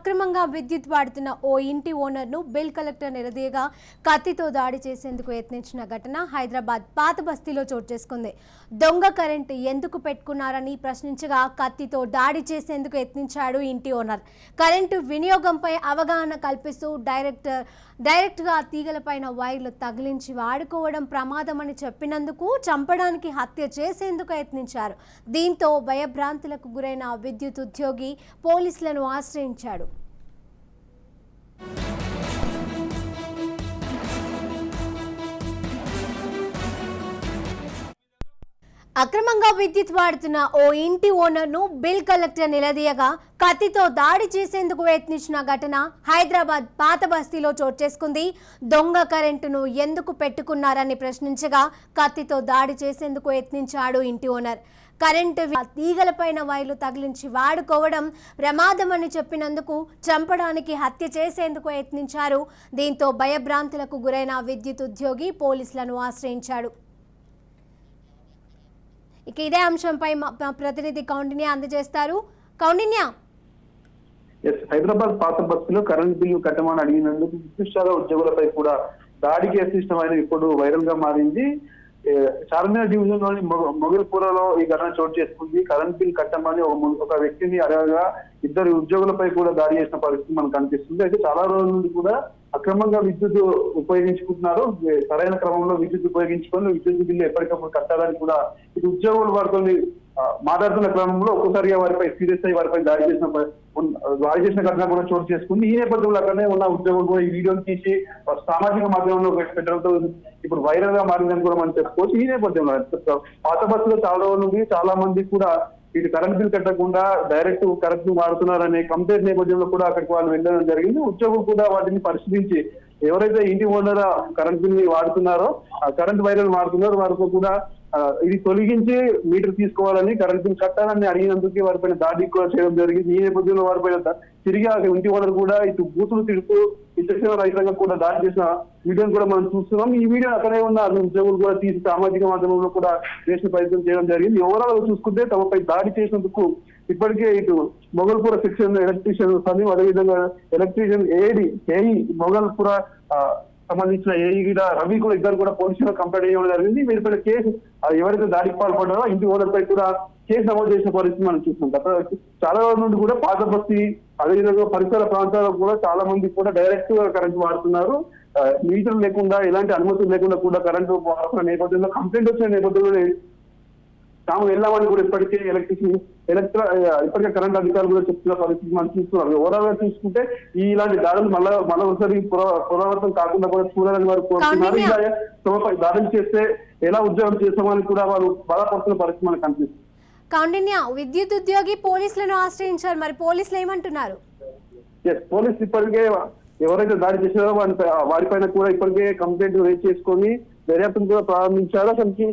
అక్రమంగా విద్యుత్ వాడుతున్న ఓ ఇంటి ఓనర్ను బిల్ కలెక్టర్ నిలదీయగా కత్తితో దాడి చేసేందుకు యత్నించిన ఘటన హైదరాబాద్ పాత బస్తీలో చోటు చేసుకుంది. దొంగ కరెంట్ ఎందుకు పెట్టుకున్నారని ప్రశ్నించగా కత్తితో దాడి చేసేందుకు యత్నించాడు ఇంటి ఓనర్. కరెంటు వినియోగంపై అవగాహన కల్పిస్తూ డైరెక్టర్ డైరెక్ట్గా తీగలపైన వైర్లు తగిలించి వాడుకోవడం ప్రమాదమని చెప్పినందుకు చంపడానికి హత్య చేసేందుకు యత్నించారు. దీంతో భయభ్రాంతులకు గురైన విద్యుత్ ఉద్యోగి పోలీసులను ఆశ్రయించాడు. అక్రమంగా విద్యుత్ వాడుతున్న ఓ ఇంటి ఓనర్ను బిల్ కలెక్టర్ నిలదీయగా కత్తితో దాడి చేసేందుకు యత్నించిన ఘటన హైదరాబాద్ పాత బస్తీలో చోటు చేసుకుంది. దొంగ కరెంటును ఎందుకు పెట్టుకున్నారని ప్రశ్నించగా కత్తితో దాడి చేసేందుకు యత్నించాడు ఇంటి ఓనర్. కరెంటు వి- తీగలపైన వైర్లు తగిలించి వాడుకోవడం ప్రమాదం అని చెప్పినందుకు చంపడానికి హత్య చేసేందుకు యత్నించారు. దీంతో భయభ్రాంతులకు గురైన విద్యుత్ ఉద్యోగి పోలీసులను ఆశ్రయించాడు. ఇక ఇదే అంశంపై మా ప్రతినిధి కౌండిన్య అందజేస్తారు. కౌండిన్య! హైదరాబాద్ పాత బస్సులో కరెంట్ బిల్లు కట్టమని అడిగినందుకు విశిష్టాల ఉద్యోగులపై కూడా దాడికి యత్నిష్టమైన ఇప్పుడు వైరల్గా మారింది. చార్మినార్ డివిజన్లోని మొగ- మొగల్పురలో ఈ ఘటన చోటు చేసుకుంది. కరెంట్ బిల్ కట్టమని ఒక ఒక వ్యక్తిని అడగగా ఇద్దరు ఉద్యోగులపై కూడా దాడి చేసిన పరిస్థితి మనకు కనిపిస్తుంది. అయితే చాలా రోజుల నుండి కూడా అక్రమంగా విద్యుత్ ఉపయోగించుకుంటున్నారు. సరైన క్రమంలో విద్యుత్ ఉపయోగించుకొని విద్యుత్ బిల్లు ఎప్పటికప్పుడు కట్టాలని కూడా ఇది ఉద్యోగులు వారితో మాట్లాడుతున్న క్రమంలో ఒక్కసారిగా వారిపై సీరియస్ అయ్యి వారిపై దాడి చేసిన దాడి చేసిన ఘటన కూడా చోటు చేసుకుంది. ఈ నేపథ్యంలో అక్కడనే ఉన్న ఉద్యోగులు కూడా ఈ వీడియోని తీసి సామాజిక మాధ్యమంలో పెట్టడంతో ఇప్పుడు వైరల్గా మారిందని కూడా మనం చెప్పుకోవచ్చు. ఈ నేపథ్యంలో పాత బస్సులో చాలా రోజుల నుండి చాలా మంది కూడా ఇటు కరెంట్ బిల్ కట్టకుండా డైరెక్ట్ కరెంట్ వాడుతున్నారనే కంప్లైంట్ నేపథ్యంలో కూడా అక్కడికి వాళ్ళు వెళ్ళడం జరిగింది. ఉద్యోగులు కూడా వాటిని పరిశీలించి ఎవరైతే ఇంటి ఓనర్ కరెంట్ బిల్ని వాడుతున్నారో ఆ కరెంట్ వైరల్ వాడుతున్నారో వారికి కూడా ఇది తొలగించి మీటర్ తీసుకోవాలని కరెంట్ బిల్ కట్టాలని అడిగినందుకు వారిపైన దాడి కూడా చేయడం జరిగింది. ఈ నేపథ్యంలో వారిపైన తిరిగి ఆ ఇంటి వాళ్ళు కూడా ఇటు బూతులు తిడుతూ విచక్షణ రహితంగా కూడా దాడి చేసిన వీడియోని కూడా మనం చూస్తున్నాం. ఈ వీడియో అక్కడే ఉన్న ఉద్యోగులు కూడా తీసి సామాజిక మాధ్యమంలో కూడా చేసిన ప్రయత్నం చేయడం జరిగింది. ఓవరాల్ చూసుకుంటే తమపై దాడి చేసినందుకు ఇప్పటికే ఇటు మొగల్పుర సెక్షన్ ఎలక్ట్రీషియన్ సమీం అదేవిధంగా ఎలక్ట్రీషియన్ ఏడి ఏఈ మొగల్పుర ఆ, సంబంధించిన ఏఈ కూడా రవి కూడా ఇద్దరు కూడా పోలీసులు కంప్లైంట్ చేయడం జరిగింది. వీరిపై కేసు ఎవరైతే దాడికి పాల్పడ్డారో ఇంటి ఓనర్పై కూడా కేసు నమోదు చేసిన పరిస్థితి మనం చూస్తున్నాం. గత చాలా రోజుల నుండి కూడా పాత బస్తీ అదేవిధంగా పరిసర ప్రాంతాల్లో కూడా చాలా మంది కూడా డైరెక్ట్గా కరెంట్ వాడుతున్నారు. మీటర్ లేకుండా ఎలాంటి అనుమతులు లేకుండా కూడా కరెంటు వాడుతున్న నేపథ్యంలో కంప్లైంట్ వచ్చిన నేపథ్యంలో తాము వెళ్ళామని కూడా ఇప్పటికే ఎలక్ట్రిసిటీ ఎలక్ట్రా ఇప్పటికే కరెంట్ అధికారులు కూడా చెప్తున్న పరిస్థితి మనం చూస్తున్నారు ఓవరాల్ చూసుకుంటే ఈ ఇలాంటి దాడులు మళ్ళా మళ్ళా ఒకసారి పునరా- పునరావృతం కాకుండా కూడా చూడాలని వారు కోరుతున్నారు. ఇలా దాడులు చేస్తే ఎలా ఉద్యోగం చేస్తామని కూడా వారు బాధపడుతున్న పరిస్థితి మనకు కనిపిస్తుంది. కౌండిన్య విద్యుత్ ఉద్యోగి పోలీసులను ఆశ్రయించారు. మరి పోలీసులు ఏమంటున్నారు? ఎస్ పోలీస్ ఇప్పటికే ఎవరైతే దాడి చేశారో వారిపై వారిపైన కూడా ఇప్పటికే కంప్లైంట్ రేజ్ చేసుకొని దర్యాప్తును కూడా ప్రారంభించారు. అసలుకి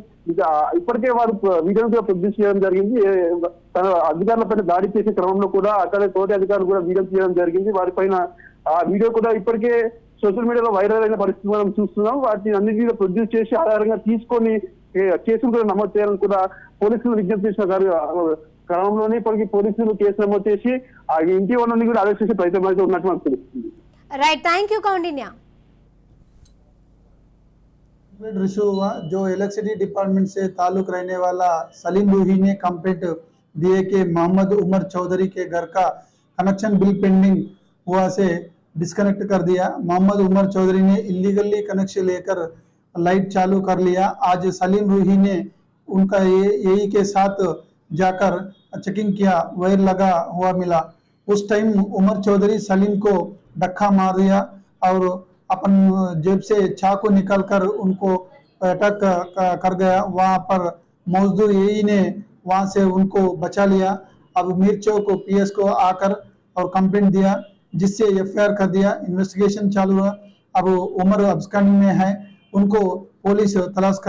ఇప్పటికే వారు వీడియోలు కూడా ప్రొడ్యూస్ చేయడం జరిగింది. తన అధికారులపైన దాడి చేసే క్రమంలో కూడా అక్కడ తోటి అధికారులు కూడా వీడియోలు చేయడం జరిగింది. వారి పైన ఆ వీడియో కూడా ఇప్పటికే సోషల్ మీడియాలో వైరల్ అయిన పరిస్థితి మనం చూస్తున్నాం. వాటిని అన్నింటినీ ప్రొడ్యూస్ చేసి ఆధారంగా తీసుకొని కేసులు కూడా నమోదు చేయాలని కూడా పోలీసులు విజ్ఞప్తి చేసిన క్రమంలోనే ఇప్పటికీ పోలీసులు కేసు నమోదు చేసి ఆ ఇంటి వాళ్ళని కూడా అరెస్ట్ చేసే ప్రయత్నం అయితే ఉన్నట్టు మనకు తెలుస్తుంది. Right thank you Kaundinya complaint receive हुआ, जो इलेक्ट्रिसिटी डिपार्टमेंट से ताल्लुक रहने वाला सलीम रूही ने कंप्लेंट दिए कि मोहम्मद उमर चौधरी के घर का कनेक्शन बिल पेंडिंग हुआ से डिस्कनेक्ट कर दिया। मोहम्मद उमर चौधरी ने इलीगली कनेक्शन लेकर लाइट चालू कर लिया। आज सलीम रूही ने उनका ये, यही के साथ जाकर चेकिंग किया वायर लगा हुआ मिला। उस टाइम उमर चौधरी सलीम को धक्का मार दिया और अपन जेब से चाकू निकाल कर उनको अटक कर गया। वहाँ पर मजदूर यही ने वहाँ से उनको बचा लिया। अब मीर चौक पीएस को आकर और कंप्लेंट दिया, जिससे एफआईआर कर दिया। इन्वेस्टिगेशन चालू हुआ। अब उमर अब्सकानी में है। उनको पुलिस तलाश कर